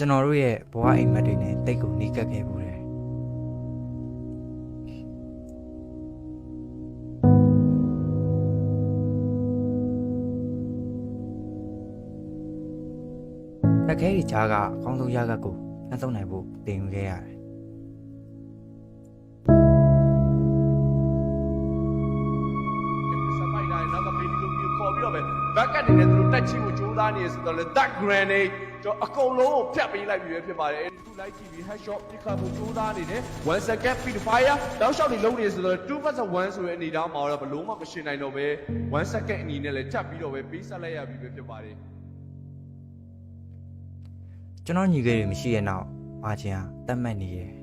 ကျွန်တော်တို့ရဲ့ဘဝအိမ်မက်တွေနဲ့တိတ်ကိုနှီးကပ်ခဲ့ဘူးတယ်လက်ခဲတွေကြားကအကောင်းဆုံးရကတ်ကိုနှက်ဆုံးနိုင်ဖို့တင်ယူခဲ့ရတယ်စပိုက်တိုင်းနောက်ကဘေဘီလိုမျိုးခေါ်ပြီးတော့ပဲဘက်ကနေလည်းသူတို့တက်ချီကိုကြိုးစားနေရဆိုတော့လေ that grenade ကျွန်တော်အကုန်လုံးကိုဖြတ်ပေးလိုက်ပြီပဲဖြစ်ပါတယ်အဲဒီခုလိုက်ကြည့်ပြီး headshot ပြခတ်ဖို့ကြိုးစားနေတယ်1 second feed fire တောက်လျှောက်နေလုံးနေဆိုတော့2 versus 1ဆိုတဲ့အနေသားမှာတော့ဘလုံးမမရှင်နိုင်တော့ပဲ1 second အနေနဲ့လည်းချက်ပြီးတော့ပဲပေးဆက်လိုက်ရပြီပဲဖြစ်ပါတယ်ကျွန်တော်ညီလေးတွေမရှိရဲ့နောက်မာချင်ဟာတတ်မှတ်နေရဲ့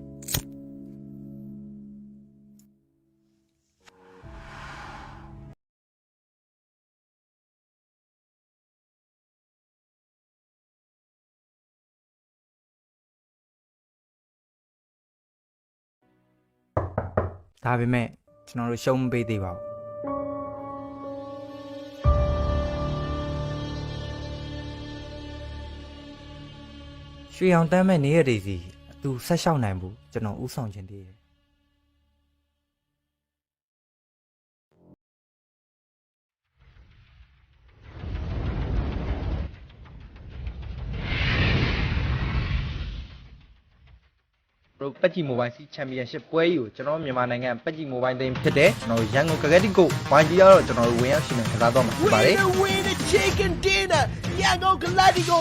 ဒါပေမဲ့ကျွန်တော်တို့ရှုံးမပေးသေးပါဘူးရွှေအောင်တမ်းမဲ့နေရတဲ့စီအတူဆက်လျှောက်နိုင်ဘူးကျွန်တော်ဥဆောင်ခြင်းတည်း တို့ပက်ကြီးမိုဘိုင်းစီချန်ပီယံရှစ်ပွဲကြီးကိုကျွန်တော်မြန်မာနိုင်ငံပက်ကြီးမိုဘိုင်းသိမ်းဖြစ်တယ်ကျွန်တော်ရန်ကုန်ကကတိကိုဘိုင်းကြီးကတော့ကျွန်တော်တို့ဝင်ရောက်ရှင်နေခစားတော့မှာဖြစ်ပါတယ် Winner, winner, chicken dinner. Yango Galadigo